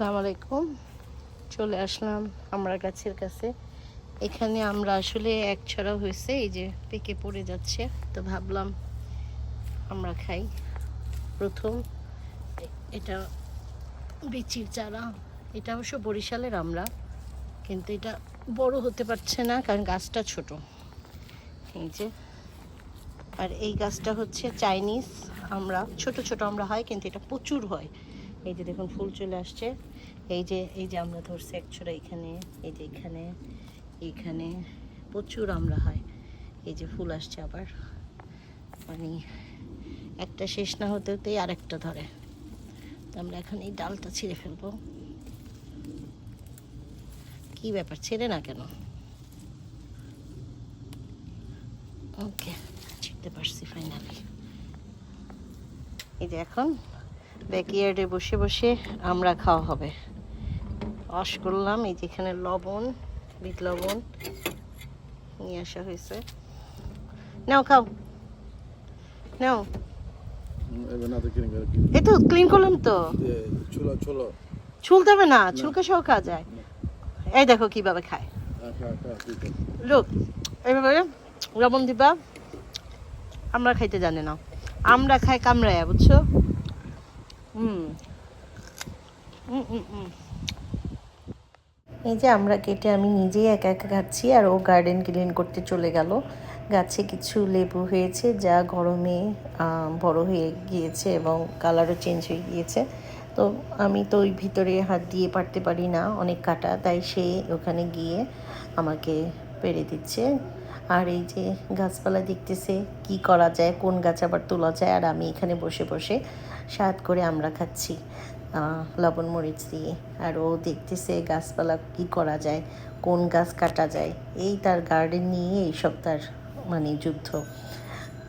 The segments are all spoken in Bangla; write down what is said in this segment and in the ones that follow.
আসসালামু আলাইকুম। চলে আসলাম আমরা গাছের কাছে। এখানে আমরা আসলে এক ছড়া হয়েছে, এই যে পেকে পড়ে যাচ্ছে। তো ভাবলাম আমরা খাই। প্রথম এটা বিচির চারা। এটা অবশ্য বরিশালের আমরা, কিন্তু এটা বড় হতে পারছে না, কারণ গাছটা ছোট। এই যে, আর এই গাছটা হচ্ছে চাইনিজ। আমরা, ছোট ছোট আমরা হয়, কিন্তু এটা প্রচুর হয়। এই যে দেখুন, ফুল চলে আসছে। এই যে এই যে আমরা ধরছি একছোড়া এখানে, এই যে এখানে, এইখানে প্রচুর আমরা হয়। এই যে ফুল আসছে আবার। মানে একটা শেষ না হতে হতেই আরেকটা ধরে। তো আমরা এখন এই ডালটা ছিঁড়ে ফেলব। কি ব্যাপার? ছেড়ে না কেন? ওকে, ছিঁড়তে পারছি ফাইনালি এই যে এখন ব্যাকইয়ার্ডে বসে বসে আমরা খাওয়া হবে। অস করলাম এই যেখানে লবণ বিট লবণ নিয়ে আসা হয়েছে। নাও খাও। নাও। এই তো ক্লিন করলাম তো। chulo. হবে না ছুলকে সহ খাওয়া যায়। এই দেখো কীভাবে খায়। Aka, aka, aka. লোক এইভাবে লবণ দিবা। আমরা খাইতে জানি না। আমরা খাই কামড়ায়া বুঝছ? হুম। হুম হুম হুম। এই যে আমরা কেটে আমি নিজেই একা একা খাচ্ছি আর ও গার্ডেন ক্লিন করতে চলে গেল। গাছে কিছু লেবু হয়েছে যা গরমে বড় হয়ে গিয়েছে এবং কালারও চেঞ্জ হয়ে গিয়েছে। তো আমি তো ওই ভিতরে হাত দিয়ে পারতে পারি না, অনেক কাটা, তাই সে ওখানে গিয়ে আমাকে পেরে দিচ্ছে। আর এই যে গাছপালা দেখতেছে, কি করা যায়, কোন গাছ আবার তোলা যায়, আর আমি এখানে বসে বসে স্বাদ করে আমরা খাচ্ছি। লবণ মরিচ দিয়ে। আর ও দেখতেছে গাছপালা কি করা যায়, কোন গাছ কাটা যায়। এই তার গার্ডেন নিয়ে এইসব তার মানে যুদ্ধ।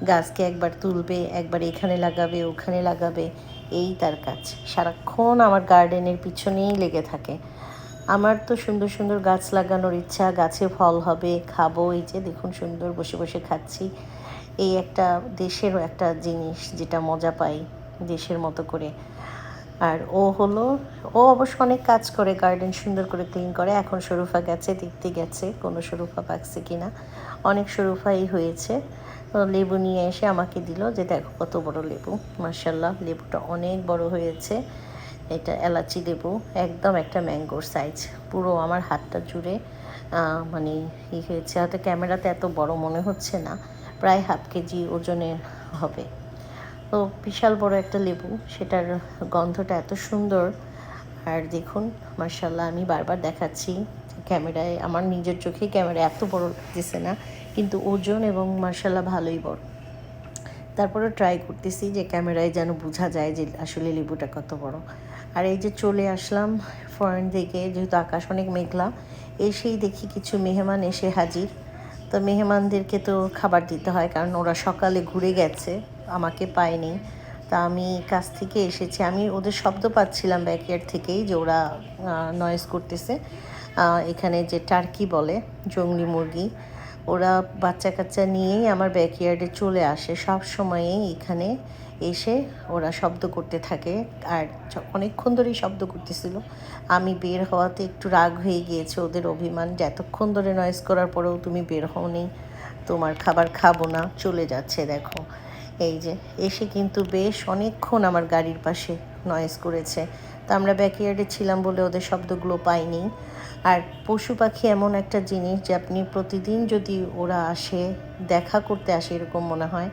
গাছকে একবার তুলবে, একবার এখানে লাগাবে, ওখানে লাগাবে, এই তার কাজ। সারাক্ষণ আমার গার্ডেনের পিছনেই লেগে থাকে। আমার তো সুন্দর সুন্দর গাছ লাগানোর ইচ্ছা, গাছে ফল হবে, খাব, এই যে দেখুন সুন্দর বসে বসে খাচ্ছি। এই একটা দেশেরও একটা জিনিস যেটা মজা পাই, দেশের মতো করে। আর ও হলো, ও অবশ্য অনেক কাজ করে গার্ডেন সুন্দর করে ক্লিন করে। এখন শরুফা গেছে দেখতে গেছে, কোনো শরুফা পাকছে কিনা। অনেক শরুফাই হয়েছে। লেবু নিয়ে এসে আমাকে দিল যে, দেখো কত বড় লেবু। মার্শাল্লাহ লেবুটা অনেক বড় হয়েছে। এটা এলাচি লেবু, একদম একটা ম্যাঙ্গোর সাইজ পুরো আমার হাতটা জুড়ে মানে ই হয়েছে। হয়তো ক্যামেরাতে এত বড় মনে হচ্ছে না। প্রায় হাফ কেজি ওজনের হবে। তো বিশাল বড় একটা লেবু। সেটার গন্ধটা এত সুন্দর। আর দেখুন মার্শাল্লাহ আমি বারবার দেখাচ্ছি ক্যামেরায়। আমার নিজের চোখে ক্যামেরা এত বড় লাগতেছে না, কিন্তু ওজন এবং মার্শাল্লাহ ভালোই বড়। তারপরে ট্রাই করতেছি যে ক্যামেরায় যেন বোঝা যায় যে আসলে লেবুটা কত বড়। আর এই যে চলে আসলাম ফরেন থেকে যেহেতু আকাশ অনেক মেঘলা, এসেই দেখি কিছু মেহমান এসে হাজির। তো মেহমানদেরকে তো খাবার দিতে হয়, কারণ ওরা সকালে ঘুরে গেছে। আমাকে পায়নি। তা আমি কাছ থেকে এসেছি। আমি ওদের শব্দ পাচ্ছিলাম ব্যাকয়ার্ড থেকেই যে ওরা নয়েজ করতেছে। এখানে যে টার্কি বলে জংলি মুরগি, ওরা বাচ্চা কাচ্চা নিয়েই আমার ব্যাকইয়ার্ডে চলে আসে। সব সময়েই এখানে এসে ওরা শব্দ করতে থাকে। আর অনেকক্ষণ ধরেই শব্দ করতেছিল। আমি বের হওয়াতে একটু রাগ হয়ে গিয়েছে ওদের অভিমান যে এতক্ষণ ধরে নয়েজ করার পরেও তুমি বের হওনি। তোমার খাবার খাব না, চলে যাচ্ছে, দেখো। এই যে, এসে কিন্তু বেশ অনেকক্ষণ আমার গাড়ির পাশে নয়েজ করেছে। তা আমরা ব্যাকইয়ার্ডে ছিলাম বলে ওদের শব্দগুলো পাইনি। আর পশু পাখি এমন একটা জিনিস যে আপনি প্রতিদিন যদি ওরা আসে, দেখা করতে আসে এরকম মনে হয়,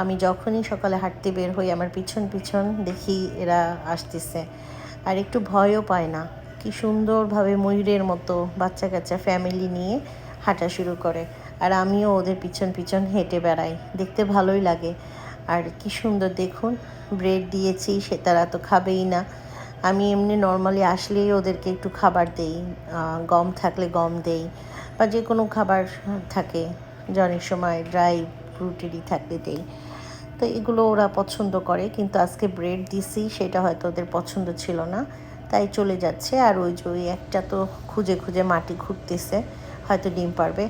আমি যখনই সকালে হাঁটতে বের হই, আমার পিছন পিছন দেখি এরা আসতেছে। আর একটু ভয়ও পায় না। কি সুন্দরভাবে ময়ূরের মতো বাচ্চা কাচ্চা ফ্যামিলি নিয়ে হাঁটা শুরু করে। আর আমিও ওদের পিছন পিছন হেঁটে বেড়াই। দেখতে ভালোই লাগে। আর কি সুন্দর দেখুন ব্রেড দিয়েছি, সে তারা তো খাবেই না। আমি এমনি নর্মালি আসলেই ওদেরকে একটু খাবার দেই গম থাকলে গম দেই বা যে কোনো খাবার থাকে অনেক সময় ড্রাই ফ্রুটেরই থাকলে দেই। তো এগুলো ওরা পছন্দ করে, কিন্তু আজকে ব্রেড দিছি, সেটা হয়তো ওদের পছন্দ ছিল না, তাই চলে যাচ্ছে। আর ওই যে, ওই একটা তো খুঁজে খুঁজে মাটি খুঁড়তেছে। হয়তো ডিম পারবে।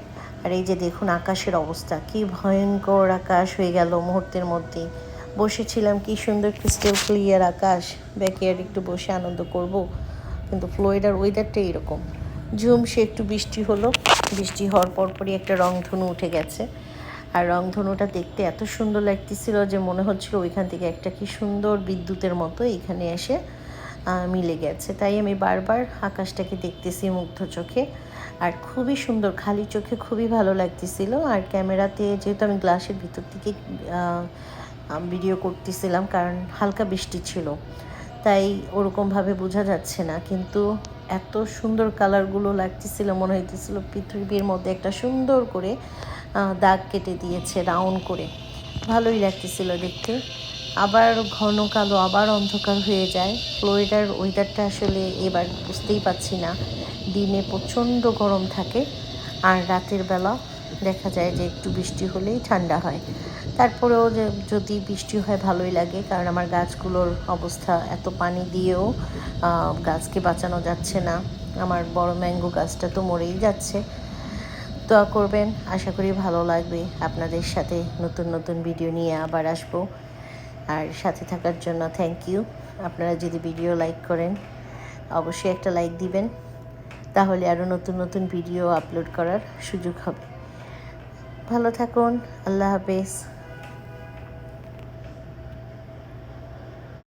আর এই যে দেখুন আকাশের অবস্থা, কি ভয়ঙ্কর আকাশ হয়ে গেল মুহূর্তের মধ্যেই। বসেছিলাম কি সুন্দর ক্রিস্টাল ক্লিয়ার আকাশ। ব্যাকয়ার্ড একটু বসে আনন্দ করব। কিন্তু ফ্লোরিডার ওয়েদারটা এরকম। ঝুম সে একটু বৃষ্টি হলো। বৃষ্টি হওয়ার পরপরই একটা রংধনু উঠে গেছে। আর রংধনুটা দেখতে এত সুন্দর লাগতেছিল যে মনে হচ্ছিল ওইখান থেকে একটা কি সুন্দর বিদ্যুতের মতো এখানে এসে মিলে গেছে। তাই আমি বারবার আকাশটাকে দেখতেছি মুগ্ধ চোখে। আর খুবই সুন্দর, খালি চোখে খুবই ভালো লাগতেছিল। আর ক্যামেরাতে যেহেতু আমি গ্লাসের ভিতর থেকে ভিডিও করতেছিলাম, কারণ হালকা বৃষ্টি ছিল। তাই ওরকমভাবে বোঝা যাচ্ছে না। কিন্তু এত সুন্দর কালারগুলো লাগতেছিল, মনে হইতেছিল পৃথিবীর মধ্যে একটা সুন্দর করে দাগ কেটে দিয়েছে, রাউন্ড করে। ভালোই লাগতেছিল দেখতে। আবার ঘন কালো, আবার অন্ধকার হয়ে যায়। ফ্লোরিডার ওয়েদারটা আসলে এবার বুঝতেই পারছি না। দিনে প্রচণ্ড গরম থাকে আর রাতের বেলা দেখা যায় যে একটু বৃষ্টি হলেই ঠান্ডা হয়। তারপরেও যে যদি বৃষ্টি হয় ভালোই লাগে, কারণ আমার গাছগুলোর অবস্থা এত পানি দিয়েও গাছকে বাঁচানো যাচ্ছে না। আমার বড় ম্যাঙ্গো গাছটা তো মরেই যাচ্ছে। দোয়া করবেন, আশা করি ভালো লাগবে। আপনাদের সাথে নতুন নতুন ভিডিও নিয়ে আবার আসব। আর সাথে থাকার জন্য থ্যাংক ইউ আপনারা যদি ভিডিও লাইক করেন, অবশ্যই একটা লাইক দিবেন। তাহলে আরও নতুন নতুন ভিডিও আপলোড করার সুযোগ হবে। ভালো থাকুন, আল্লাহ হাফেজ।